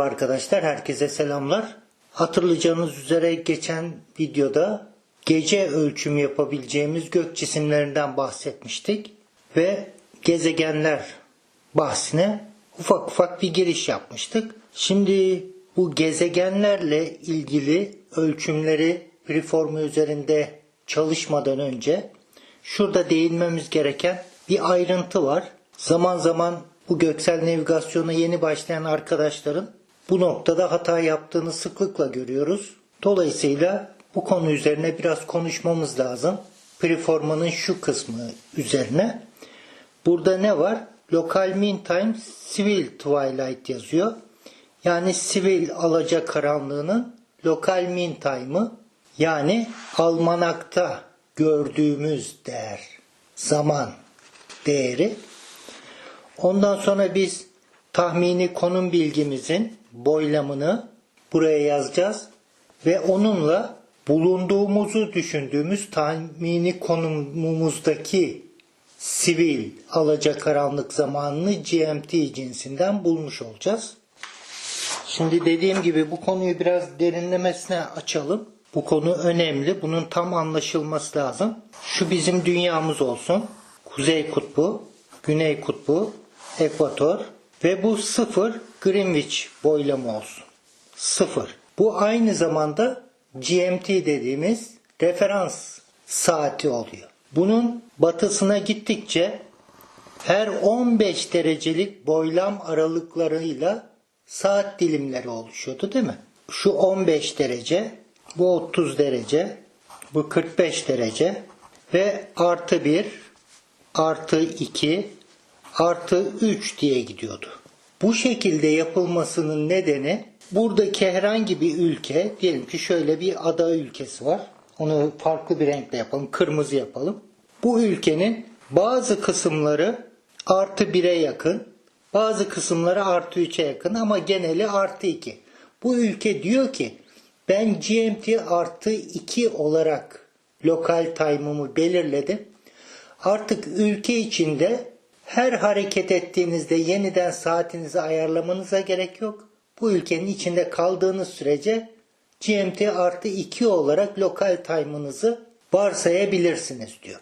Merhaba arkadaşlar, herkese selamlar. Hatırlayacağınız üzere geçen videoda gece ölçüm yapabileceğimiz gök cisimlerinden bahsetmiştik ve gezegenler bahsine ufak ufak bir giriş yapmıştık. Şimdi bu gezegenlerle ilgili ölçümleri preformu üzerinde çalışmadan önce şurada değinmemiz gereken bir ayrıntı var. Zaman zaman bu göksel navigasyona yeni başlayan arkadaşların bu noktada hata yaptığını sıklıkla görüyoruz. Dolayısıyla bu konu üzerine biraz konuşmamız lazım. Preformanın şu kısmı üzerine. Burada ne var? Local mean time civil twilight yazıyor. Yani sivil alaca karanlığının lokal mean time'ı yani almanakta gördüğümüz değer, zaman değeri. Ondan sonra biz tahmini konum bilgimizin boylamını buraya yazacağız ve onunla bulunduğumuzu düşündüğümüz tahmini konumumuzdaki sivil alacakaranlık zamanını GMT cinsinden bulmuş olacağız. Şimdi dediğim gibi bu konuyu biraz derinlemesine açalım. Bu konu önemli. Bunun tam anlaşılması lazım. Şu bizim dünyamız olsun. Kuzey kutbu, güney kutbu, ekvator ve bu sıfır Greenwich boylamı olsun. Sıfır. Bu aynı zamanda GMT dediğimiz referans saati oluyor. Bunun batısına gittikçe her 15 derecelik boylam aralıklarıyla saat dilimleri oluşuyordu değil mi? Şu 15 derece, bu 30 derece, bu 45 derece ve artı 1, artı 2, artı 3 diye gidiyordu. Bu şekilde yapılmasının nedeni buradaki herhangi bir ülke, diyelim ki şöyle bir ada ülkesi var. Onu farklı bir renkle yapalım, kırmızı yapalım. Bu ülkenin bazı kısımları artı 1'e yakın, bazı kısımları artı 3'e yakın ama geneli artı 2. Bu ülke diyor ki ben GMT artı 2 olarak lokal time'ımı belirledim. Artık ülke içinde her hareket ettiğinizde yeniden saatinizi ayarlamanıza gerek yok. Bu ülkenin içinde kaldığınız sürece GMT artı 2 olarak lokal time'ınızı varsayabilirsiniz diyor.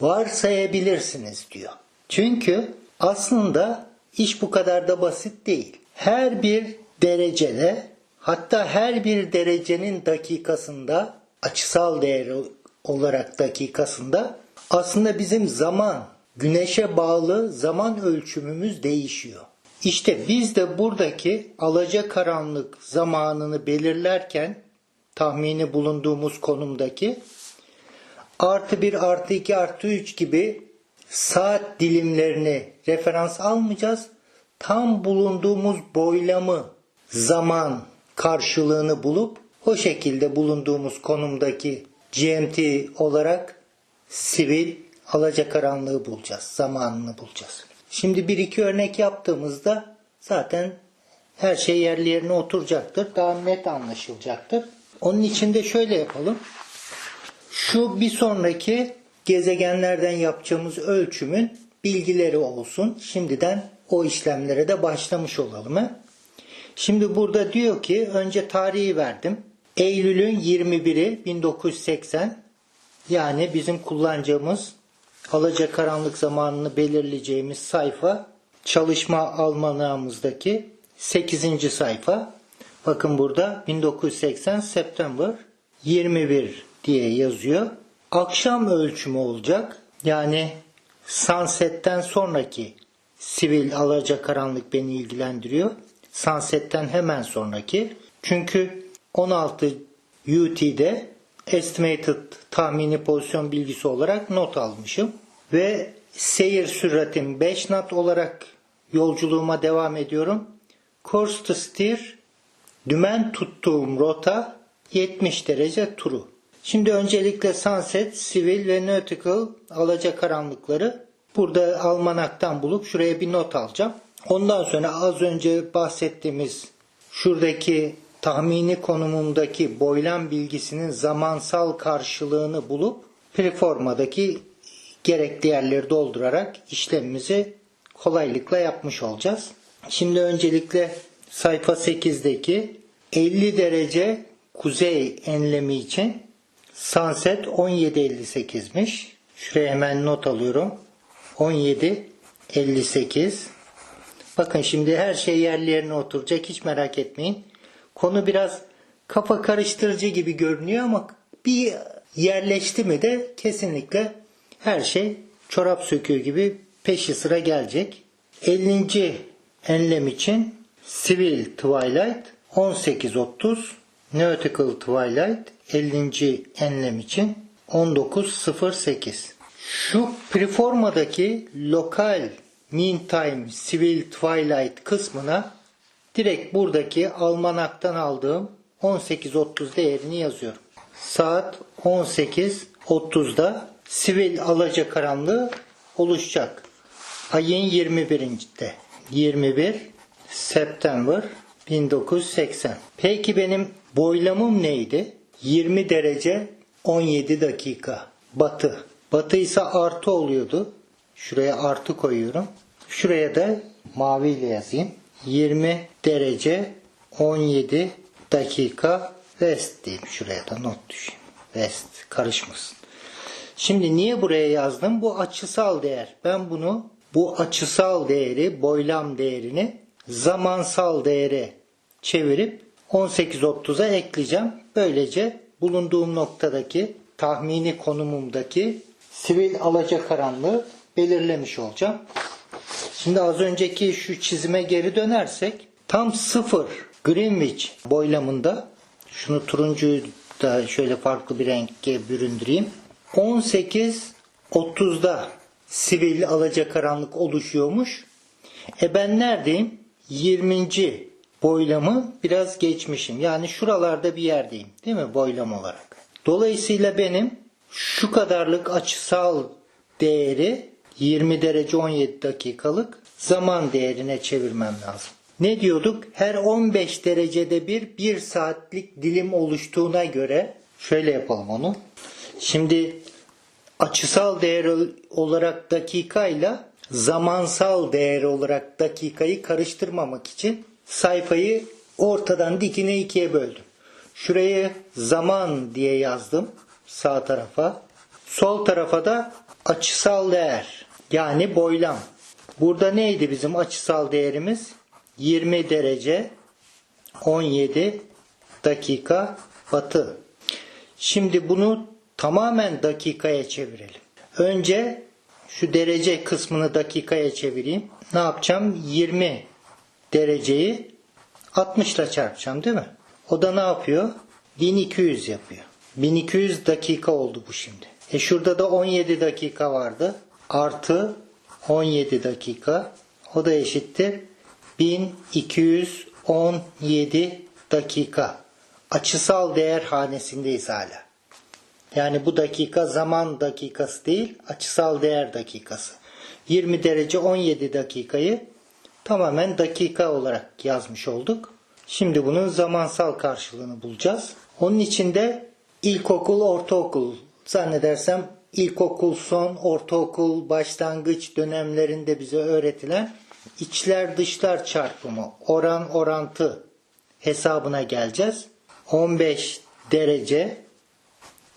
Varsayabilirsiniz diyor. Çünkü aslında iş bu kadar da basit değil. Her bir derecede hatta her bir derecenin dakikasında açısal değeri olarak dakikasında aslında bizim zaman güneşe bağlı zaman ölçümümüz değişiyor. İşte biz de buradaki alaca karanlık zamanını belirlerken tahmini bulunduğumuz konumdaki artı 1 artı 2 artı 3 gibi saat dilimlerini referans almayacağız. Tam bulunduğumuz boylamı zaman karşılığını bulup o şekilde bulunduğumuz konumdaki GMT olarak sivil alacakaranlığı bulacağız. Zamanını bulacağız. Şimdi bir iki örnek yaptığımızda zaten her şey yerli yerine oturacaktır. Daha net anlaşılacaktır. Onun için de şöyle yapalım. Şu bir sonraki gezegenlerden yapacağımız ölçümün bilgileri olsun. Şimdiden o işlemlere de başlamış olalım. He? Şimdi burada diyor ki önce tarihi verdim. Eylül'ün 21'i 1980 yani bizim kullanacağımız alacakaranlık zamanını belirleyeceğimiz sayfa çalışma almanağımızdaki 8. sayfa. Bakın burada 1980 September 21 diye yazıyor. Akşam ölçümü olacak. Yani sunset'ten sonraki sivil alacakaranlık beni ilgilendiriyor. Sunset'ten hemen sonraki. Çünkü 16 UT'de estimated tahmini pozisyon bilgisi olarak not almışım. Ve seyir süratim 5 knot olarak yolculuğuma devam ediyorum. Course to steer dümen tuttuğum rota 70 derece turu. Şimdi öncelikle sunset, sivil ve nautical alacakaranlıkları burada almanaktan bulup şuraya bir not alacağım. Ondan sonra az önce bahsettiğimiz şuradaki tahmini konumundaki boylam bilgisinin zamansal karşılığını bulup preformadaki gerekli yerleri doldurarak işlemimizi kolaylıkla yapmış olacağız. Şimdi öncelikle sayfa 8'deki 50 derece kuzey enlemi için sunset 17.58'miş. Şuraya hemen not alıyorum. 17.58 Bakın şimdi her şey yerli yerine oturacak hiç merak etmeyin. Konu biraz kafa karıştırıcı gibi görünüyor ama bir yerleşti mi de kesinlikle her şey çorap söküğü gibi peşi sıra gelecek. 50. enlem için Civil Twilight 18.30 Nautical Twilight 50. enlem için 19.08 Şu preformadaki lokal meantime civil twilight kısmına direkt buradaki almanaktan aldığım 18.30 değerini yazıyorum. Saat 18.30'da sivil alacakaranlığı oluşacak. Ayın 21'inde. 21 September 1980. Peki benim boylamım neydi? 20 derece 17 dakika. Batı. Batı ise artı oluyordu. Şuraya artı koyuyorum. Şuraya da maviyle yazayım. 20 derece 17 dakika west diyeyim. Şuraya da not düşeyim. West karışmasın. Şimdi niye buraya yazdım? Bu açısal değer. Ben bunu bu açısal değeri, boylam değerini zamansal değere çevirip 18.30'a ekleyeceğim. Böylece bulunduğum noktadaki tahmini konumumdaki sivil alacakaranlığı belirlemiş olacağım. Şimdi az önceki şu çizime geri dönersek tam sıfır Greenwich boylamında şunu turuncuyu da şöyle farklı bir renke büründüreyim. 18.30'da sivil alacakaranlık oluşuyormuş. E ben neredeyim? 20. boylamı biraz geçmişim. Yani şuralarda bir yerdeyim. Değil mi boylam olarak? Dolayısıyla benim şu kadarlık açısal değeri 20 derece 17 dakikalık zaman değerine çevirmem lazım. Ne diyorduk? Her 15 derecede bir 1 saatlik dilim oluştuğuna göre şöyle yapalım onu. Şimdi açısal değer olarak dakikayla zamansal değer olarak dakikayı karıştırmamak için sayfayı ortadan dikine ikiye böldüm. Şurayı zaman diye yazdım sağ tarafa. Sol tarafa da açısal değer yani boylam. Burada neydi bizim açısal değerimiz? 20 derece 17 dakika batı. Şimdi bunu tamamen dakikaya çevirelim. Önce şu derece kısmını dakikaya çevireyim. Ne yapacağım? 20 dereceyi 60 ile çarpacağım değil mi? O da ne yapıyor? 1200 yapıyor. 1200 dakika oldu bu şimdi. E şurada da 17 dakika vardı. Artı 17 dakika. O da eşittir. 1217 dakika. Açısal değer hanesindeyiz hala. Yani bu dakika zaman dakikası değil, açısal değer dakikası. 20 derece 17 dakikayı tamamen dakika olarak yazmış olduk. Şimdi bunun zamansal karşılığını bulacağız. Onun için de ilkokul, ortaokul zannedersem ilkokul son, ortaokul başlangıç dönemlerinde bize öğretilen içler dışlar çarpımı, oran orantı hesabına geleceğiz. 15 derece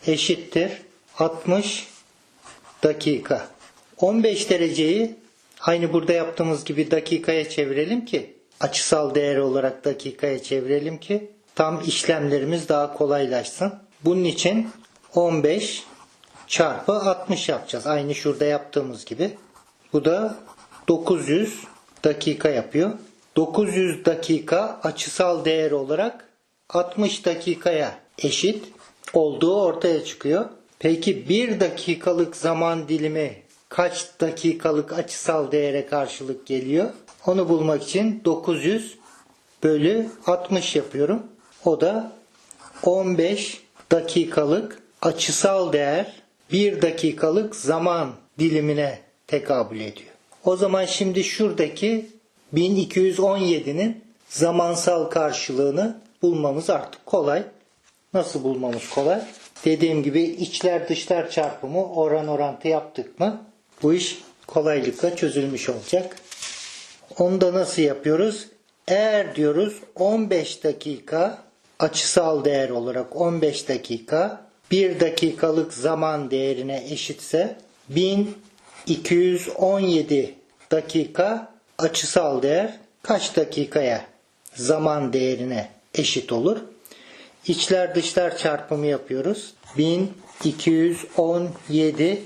eşittir 60 dakika. 15 dereceyi aynı burada yaptığımız gibi dakikaya çevirelim ki açısal değer olarak dakikaya çevirelim ki tam işlemlerimiz daha kolaylaşsın. Bunun için 15 çarpı 60 yapacağız. Aynı şurada yaptığımız gibi. Bu da 900 dakika yapıyor. 900 dakika açısal değer olarak 60 dakikaya eşit olduğu ortaya çıkıyor. Peki 1 dakikalık zaman dilimi kaç dakikalık açısal değere karşılık geliyor? Onu bulmak için 900 bölü 60 yapıyorum. O da 15 dakikalık açısal değer 1 dakikalık zaman dilimine tekabül ediyor. O zaman şimdi şuradaki 1217'nin zamansal karşılığını bulmamız artık kolay. Nasıl bulmamız kolay? Dediğim gibi içler dışlar çarpımı oran orantı yaptık mı bu iş kolaylıkla çözülmüş olacak. Onu da nasıl yapıyoruz? Eğer diyoruz 15 dakika açısal değer olarak 15 dakika 1 dakikalık zaman değerine eşitse 1217 dakika açısal değer kaç dakikaya zaman değerine eşit olur? İçler dışlar çarpımı yapıyoruz. 1217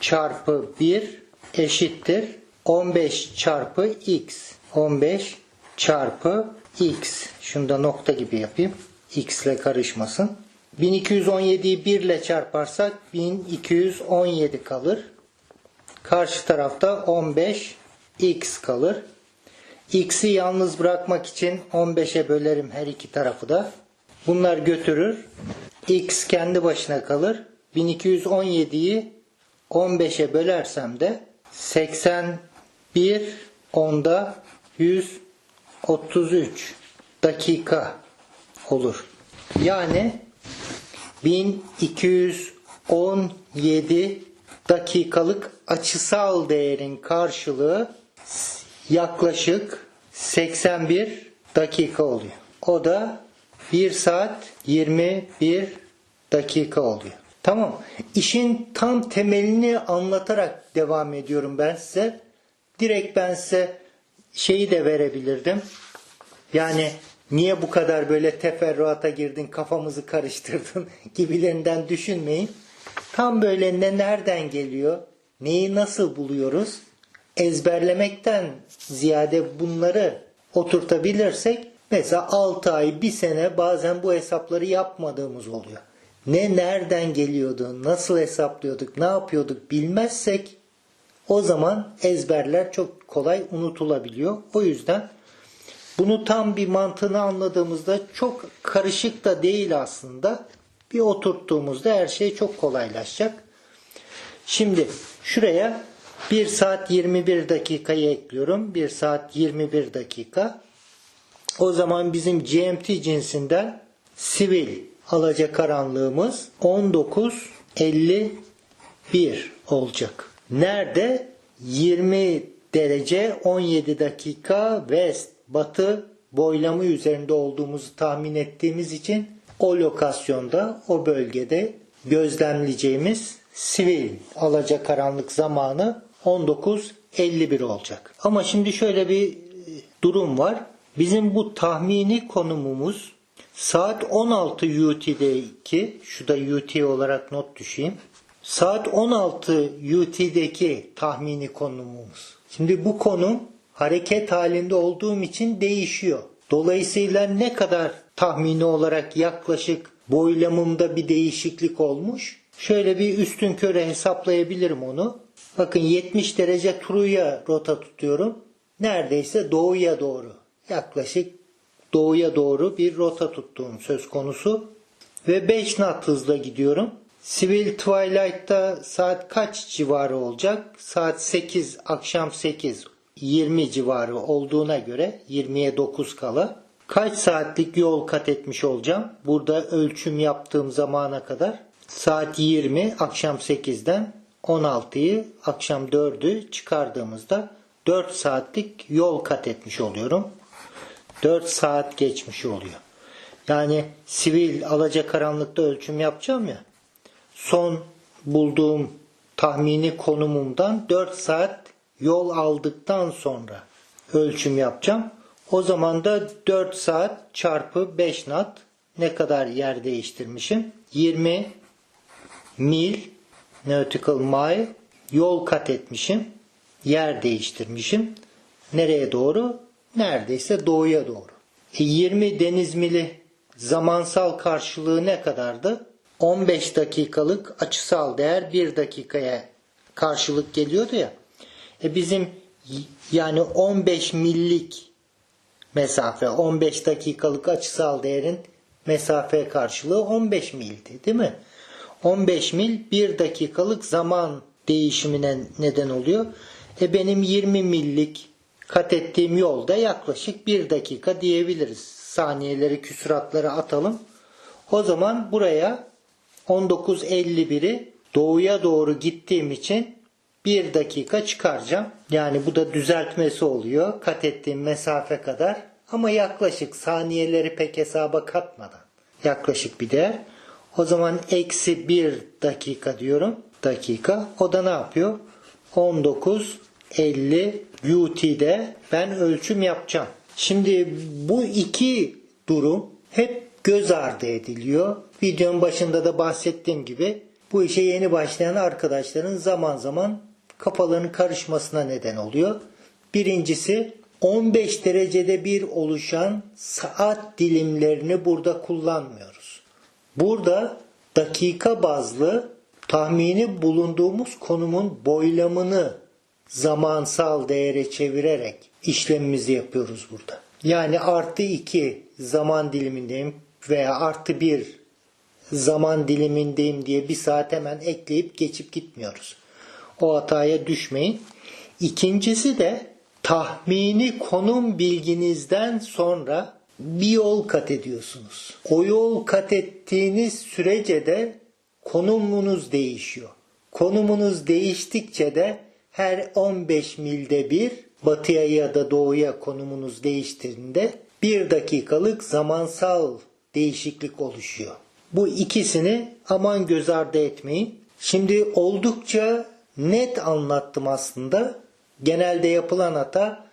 çarpı 1 eşittir 15 çarpı x. 15 çarpı x. Şunu da nokta gibi yapayım. x ile karışmasın. 1217'yi 1 ile çarparsak 1217 kalır. Karşı tarafta 15 x kalır. X'i yalnız bırakmak için 15'e bölerim her iki tarafı da. Bunlar götürür. X kendi başına kalır. 1217'yi 15'e bölersem de 81 onda 133 dakika olur. Yani 1217 dakikalık açısal değerin karşılığı yaklaşık 81 dakika oluyor. O da 1 saat 21 dakika oluyor. Tamam. İşin tam temelini anlatarak devam ediyorum ben size. Direkt ben size şeyi de verebilirdim. Yani niye bu kadar böyle teferruata girdin, kafamızı karıştırdın gibilerinden düşünmeyin. Tam böyle ne nereden geliyor, neyi nasıl buluyoruz ezberlemekten ziyade bunları oturtabilirsek mesela 6 ay, 1 sene bazen bu hesapları yapmadığımız oluyor. Ne nereden geliyordu, nasıl hesaplıyorduk, ne yapıyorduk bilmezsek o zaman ezberler çok kolay unutulabiliyor. O yüzden bunu tam bir mantığını anladığımızda çok karışık da değil aslında. Bir oturttuğumuzda her şey çok kolaylaşacak. Şimdi şuraya 1 saat 21 dakikayı ekliyorum. 1 saat 21 dakika. O zaman bizim GMT cinsinden sivil alacakaranlığımız 19.51 olacak. Nerede? 20 derece 17 dakika west batı boylamı üzerinde olduğumuzu tahmin ettiğimiz için o lokasyonda o bölgede gözlemleyeceğimiz sivil alacakaranlık zamanı 19.51 olacak. Ama şimdi şöyle bir durum var. Bizim bu tahmini konumumuz saat 16 UT'deki, şu da UT olarak not düşeyim. Saat 16 UT'deki tahmini konumumuz. Şimdi bu konum hareket halinde olduğum için değişiyor. Dolayısıyla ne kadar tahmini olarak yaklaşık boylamımda bir değişiklik olmuş? Şöyle bir üstün köre hesaplayabilirim onu. Bakın 70 derece Truya rota tutuyorum. Neredeyse doğuya doğru. Yaklaşık doğuya doğru bir rota tuttuğum söz konusu. Ve 5 knot hızla gidiyorum. Sivil Twilight'ta saat kaç civarı olacak? Saat 8, akşam 8, 20 civarı olduğuna göre 20'ye 9 kala. Kaç saatlik yol kat etmiş olacağım? Burada ölçüm yaptığım zamana kadar. Saat 20, akşam 8'den 16'yı akşam 4'ü çıkardığımızda 4 saatlik yol kat etmiş oluyorum. 4 saat geçmiş oluyor. Yani sivil alacakaranlıkta ölçüm yapacağım ya. Son bulduğum tahmini konumumdan 4 saat yol aldıktan sonra ölçüm yapacağım. O zaman da 4 saat çarpı 5 knot ne kadar yer değiştirmişim? 20 mil nautical mile yol kat etmişim. Yer değiştirmişim. Nereye doğru? Neredeyse doğuya doğru. E 20 deniz mili zamansal karşılığı ne kadardı? 15 dakikalık açısal değer 1 dakikaya karşılık geliyordu ya. E bizim yani 15 millik mesafe 15 dakikalık açısal değerin mesafe karşılığı 15 mildi değil mi? 15 mil 1 dakikalık zaman değişimine neden oluyor. E benim 20 millik kat ettiğim yolda yaklaşık 1 dakika diyebiliriz. Saniyeleri küsuratları atalım. O zaman buraya 19.51'i doğuya doğru gittiğim için 1 dakika çıkaracağım. Yani bu da düzeltmesi oluyor. Kat ettiğim mesafe kadar ama yaklaşık saniyeleri pek hesaba katmadan yaklaşık bir değer. O zaman eksi 1 dakika diyorum. Dakika. O da ne yapıyor? 19.50 UT'de ben ölçüm yapacağım. Şimdi bu iki durum hep göz ardı ediliyor. Videonun başında da bahsettiğim gibi bu işe yeni başlayan arkadaşların zaman zaman kafalarının karışmasına neden oluyor. Birincisi 15 derecede bir oluşan saat dilimlerini burada kullanmıyoruz. Burada dakika bazlı tahmini bulunduğumuz konumun boylamını zamansal değere çevirerek işlemimizi yapıyoruz burada. Yani artı 2 zaman dilimindeyim veya artı 1 zaman dilimindeyim diye bir saat hemen ekleyip geçip gitmiyoruz. O hataya düşmeyin. İkincisi de tahmini konum bilginizden sonra bir yol kat ediyorsunuz. O yol kat ettiğiniz sürece de konumunuz değişiyor. Konumunuz değiştikçe de her 15 milde bir batıya ya da doğuya konumunuz değiştiğinde bir dakikalık zamansal değişiklik oluşuyor. Bu ikisini aman göz ardı etmeyin. Şimdi oldukça net anlattım aslında. Genelde yapılan hata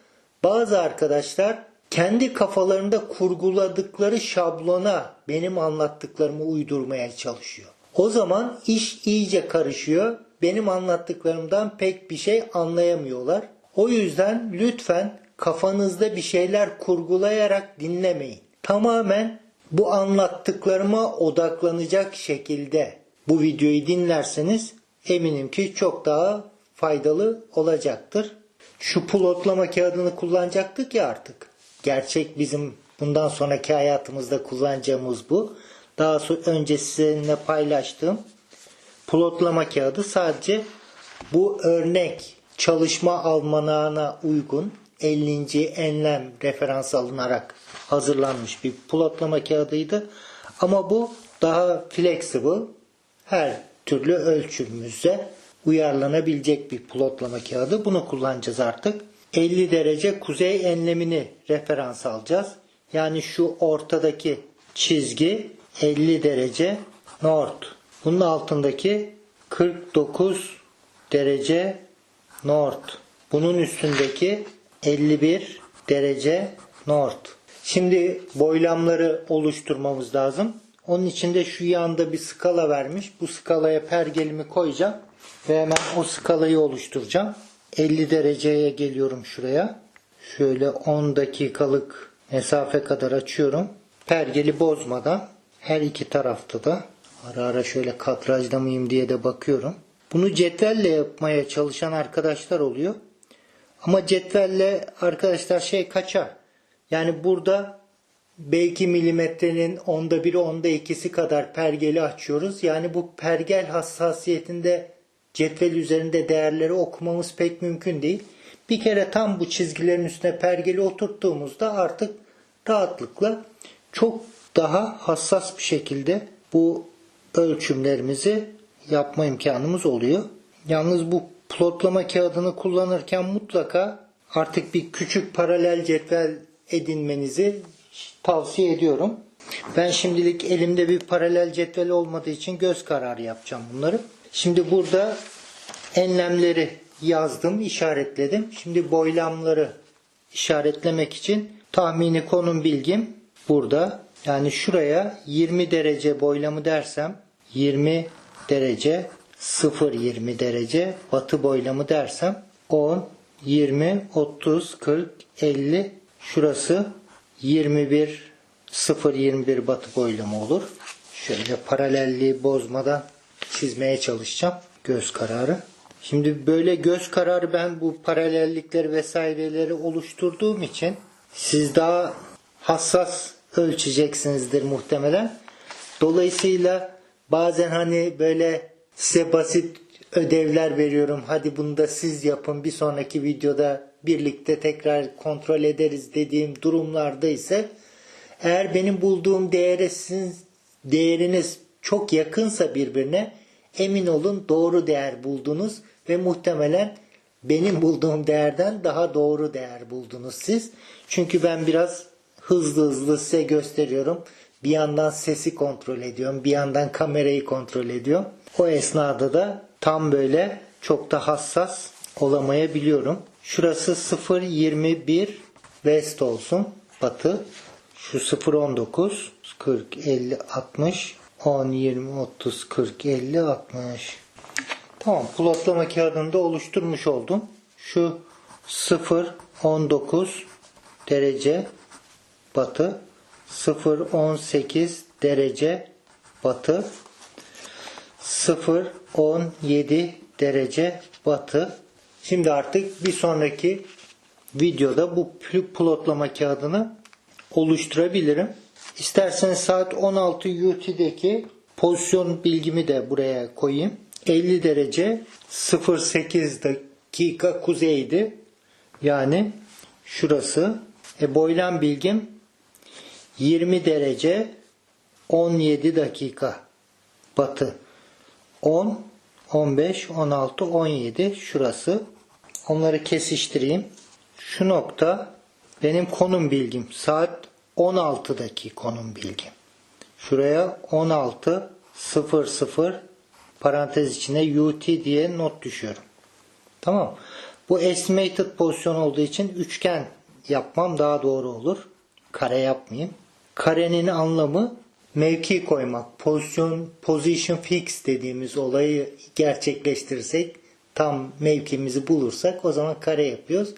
bazı arkadaşlar kendi kafalarında kurguladıkları şablona benim anlattıklarımı uydurmaya çalışıyor. O zaman iş iyice karışıyor. Benim anlattıklarımdan pek bir şey anlayamıyorlar. O yüzden lütfen kafanızda bir şeyler kurgulayarak dinlemeyin. Tamamen bu anlattıklarıma odaklanacak şekilde bu videoyu dinlerseniz eminim ki çok daha faydalı olacaktır. Şu plotlama kağıdını kullanacaktık ya artık. Gerçek bizim bundan sonraki hayatımızda kullanacağımız bu. Daha sonra önce sizinle paylaştığım plotlama kağıdı sadece bu örnek çalışma almanağına uygun 50. enlem referans alınarak hazırlanmış bir plotlama kağıdıydı. Ama bu daha flexible her türlü ölçümümüze uyarlanabilecek bir plotlama kağıdı. Bunu kullanacağız artık. 50 derece kuzey enlemini referans alacağız. Yani şu ortadaki çizgi 50 derece north. Bunun altındaki 49 derece north. Bunun üstündeki 51 derece north. Şimdi boylamları oluşturmamız lazım. Onun için de şu yanda bir skala vermiş. Bu skalaya pergelimi koyacağım. Ve hemen o skalayı oluşturacağım. 50 dereceye geliyorum şuraya. Şöyle 10 dakikalık mesafe kadar açıyorum. Pergeli bozmadan her iki tarafta da ara ara şöyle kadrajda mıyım diye de bakıyorum. Bunu cetvelle yapmaya çalışan arkadaşlar oluyor. Ama cetvelle arkadaşlar şey kaçar. Yani burada belki milimetrenin onda biri onda ikisi kadar pergeli açıyoruz. Yani bu pergel hassasiyetinde cetvel üzerinde değerleri okumamız pek mümkün değil. Bir kere tam bu çizgilerin üstüne pergeli oturttuğumuzda artık rahatlıkla çok daha hassas bir şekilde bu ölçümlerimizi yapma imkanımız oluyor. Yalnız bu plotlama kağıdını kullanırken mutlaka artık bir küçük paralel cetvel edinmenizi tavsiye ediyorum. Ben şimdilik elimde bir paralel cetvel olmadığı için göz kararı yapacağım bunları. Şimdi burada enlemleri yazdım, işaretledim. Şimdi boylamları işaretlemek için tahmini konum bilgim burada. Yani şuraya 20 derece boylamı dersem 20 derece 0 20 derece batı boylamı dersem 10 20 30 40 50 şurası 21 0 21 batı boylamı olur. Şöyle paralelliği bozmadan çizmeye çalışacağım. Göz kararı. Şimdi böyle göz kararı ben bu paralellikleri vesaireleri oluşturduğum için siz daha hassas ölçeceksinizdir muhtemelen. Dolayısıyla bazen hani böyle size basit ödevler veriyorum. Hadi bunu da siz yapın. Bir sonraki videoda birlikte tekrar kontrol ederiz dediğim durumlarda ise eğer benim bulduğum değere sizin değeriniz çok yakınsa birbirine emin olun doğru değer buldunuz ve muhtemelen benim bulduğum değerden daha doğru değer buldunuz siz. Çünkü ben biraz hızlı hızlı size gösteriyorum. Bir yandan sesi kontrol ediyorum. Bir yandan kamerayı kontrol ediyorum. O esnada da tam böyle çok da hassas olamayabiliyorum. Şurası 0.21 west olsun. Batı. Şu 0.19 40 50 60 10 20 30 40 50 60 Tamam plotlama kağıdını da oluşturmuş oldum. Şu 0 19 derece batı 0 18 derece batı 0 17 derece batı. Şimdi artık bir sonraki videoda bu pl- plotlama kağıdını oluşturabilirim. İsterseniz saat 16 UT'deki pozisyon bilgimi de buraya koyayım. 50 derece 08 dakika kuzeydi. Yani şurası. E, boylam bilgim 20 derece 17 dakika batı. 10, 15, 16, 17 şurası. Onları kesiştireyim. Şu nokta benim konum bilgim. Saat 16'daki konum bilgim. Şuraya 16 00 parantez içine UT diye not düşüyorum. Tamam. Bu estimated pozisyon olduğu için üçgen yapmam daha doğru olur. Kare yapmayayım. Karenin anlamı mevki koymak. Pozisyon, position fix dediğimiz olayı gerçekleştirirsek tam mevkimizi bulursak o zaman kare yapıyoruz.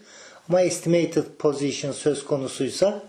Ama estimated position söz konusuysa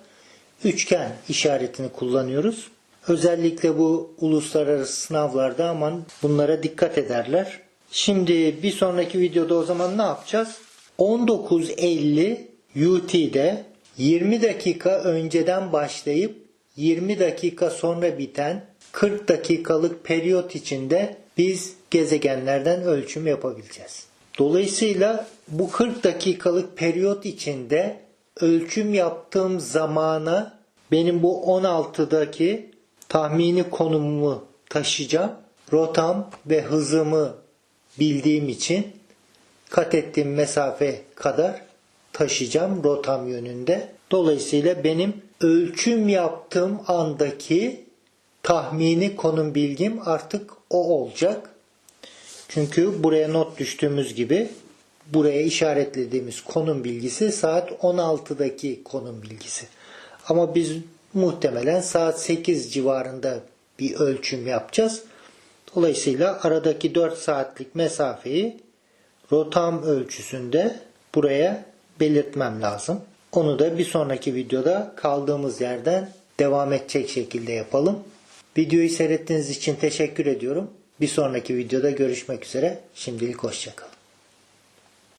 üçgen işaretini kullanıyoruz. Özellikle bu uluslararası sınavlarda aman bunlara dikkat ederler. Şimdi bir sonraki videoda o zaman ne yapacağız? 19.50 UT'de 20 dakika önceden başlayıp 20 dakika sonra biten 40 dakikalık periyot içinde biz gezegenlerden ölçüm yapabileceğiz. Dolayısıyla bu 40 dakikalık periyot içinde ölçüm yaptığım zamana benim bu 16'daki tahmini konumumu taşıyacağım. Rotam ve hızımı bildiğim için kat ettiğim mesafe kadar taşıyacağım rotam yönünde. Dolayısıyla benim ölçüm yaptığım andaki tahmini konum bilgim artık o olacak. Çünkü buraya not düştüğümüz gibi buraya işaretlediğimiz konum bilgisi saat 16'daki konum bilgisi. Ama biz muhtemelen saat 8 civarında bir ölçüm yapacağız. Dolayısıyla aradaki 4 saatlik mesafeyi rotam ölçüsünde buraya belirtmem lazım. Onu da bir sonraki videoda kaldığımız yerden devam edecek şekilde yapalım. Videoyu seyrettiğiniz için teşekkür ediyorum. Bir sonraki videoda görüşmek üzere. Şimdilik hoşçakalın.